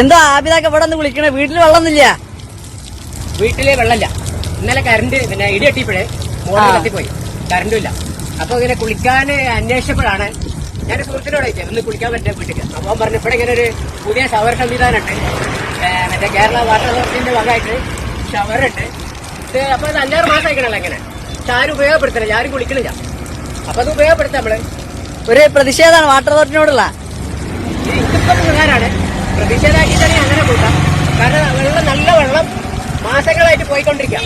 എന്താ ആബിദൊക്കെ ഇവിടെ നിന്ന് വിളിക്കണേ വീട്ടിൽ വെള്ളമൊന്നുമില്ല. വീട്ടിലെ വെള്ളമില്ല. ഇന്നലെ കറണ്ട് പിന്നെ ഇടി കെട്ടിയപ്പോഴേ മോട്ടർ പോയി കത്തിപ്പോയി കറണ്ടും ഇല്ല. അപ്പൊ ഇങ്ങനെ കുളിക്കാൻ അന്വേഷിച്ചപ്പോഴാണ് ഞാൻ സുഹൃത്തിനോട് ഇന്ന് ഒന്ന് കുളിക്കാൻ പറ്റില്ല വീട്ടിൽ അപ്പൊ അവൻ പറഞ്ഞു ഇവിടെ ഇങ്ങനെ ഒരു പുതിയ ഷവർ സംവിധാനമുണ്ട്. മറ്റേ കേരള വാട്ടർ അതോറിറ്റിന്റെ ഭാഗമായിട്ട് ഷവറുണ്ട് ഇത് അപ്പൊ ഇത് അഞ്ചാറ് മാസം ആയിക്കണല്ലോ ഇങ്ങനെ. പക്ഷെ ആരും ഉപയോഗപ്പെടുത്തില്ല ആരും കുളിക്കണില്ല. അപ്പൊ അത് ഉപയോഗപ്പെടുത്താം നമ്മൾ ഒരു പ്രതിഷേധമാണ് വാട്ടർ അതോറിറ്റിനോടുള്ള ഇത് ഇതിപ്പോ പ്രകാരമാണ് തന്നെ അങ്ങനെ കൂട്ടാം. കാരണം വെള്ളം നല്ല വെള്ളം മാസങ്ങളായിട്ട് പോയിക്കൊണ്ടിരിക്കാം.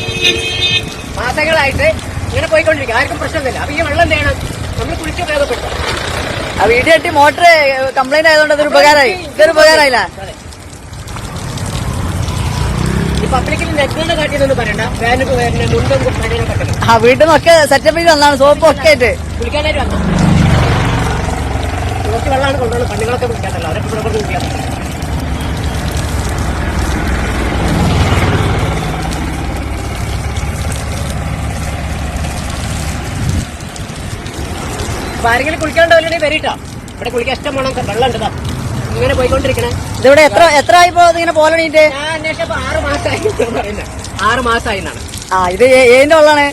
മാസങ്ങളായിട്ട് ഇങ്ങനെ പോയിക്കൊണ്ടിരിക്കുക ആർക്കും പ്രശ്നമൊന്നുമില്ല. അപ്പൊ ഈ വെള്ളം വേണം നമ്മൾ കുളിച്ച് ഉപയോഗപ്പെടുത്താം. ആ വീട് കെട്ടി മോട്ടർ കംപ്ലൈന്റ് ആയതുകൊണ്ട് അതൊരു ഉപകാരമായി. ഇതൊരു ഉപകാരമായില്ല. ആ വീട്ടിൽ നിന്നൊക്കെ സെറ്റപ്പ് ചെയ്ത് വന്നാണ് സോപ്പ് ഒക്കെ ആയിട്ട്. കുളിക്കാനായിട്ട് വന്നു? കുറച്ച് വെള്ളമാണ് കൊണ്ടുവന്നത് പണികളൊക്കെ കുളിക്കാനല്ലോ അവരൊക്കെ അപ്പൊ ആരെങ്കിലും വല്ലതും വരിട്ടോ ഇവിടെ കുളിക്കാൻ ഇഷ്ടം വേണം. വെള്ളം ഉണ്ട് ഇങ്ങനെ പോയിക്കൊണ്ടിരിക്കണേ. ഇതിവിടെ എത്ര എത്ര ആയിപ്പോ ഇങ്ങനെ പോലണിന്റെ ഞാൻ അന്വേഷിച്ചപ്പോ ആറ് മാസമായി പറയുന്നത് ആറ് മാസമായി എന്നാണ്. ആ ഇത് ഏതിന്റെ വെള്ളമാണ്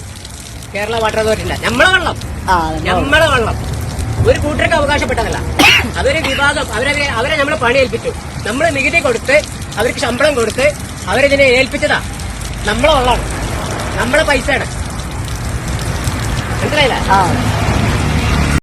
കേരള വാട്ടർ അതോറിറ്റി നമ്മളെ വെള്ളം. ആ നമ്മളെ വെള്ളം. ഒരു കൂട്ടർക്ക് അവകാശപ്പെട്ടതല്ല. അതൊരു വിവാദം അവരെ അവരെ നമ്മളെ പണി ഏൽപ്പിച്ചു നമ്മൾ നികുതി കൊടുത്ത് അവർക്ക് ശമ്പളം കൊടുത്ത് അവരിതിനെ ഏൽപ്പിച്ചതാ. നമ്മളെ വെള്ളമാണ് നമ്മളെ പൈസയാണ്. മനസ്സിലായില്ല?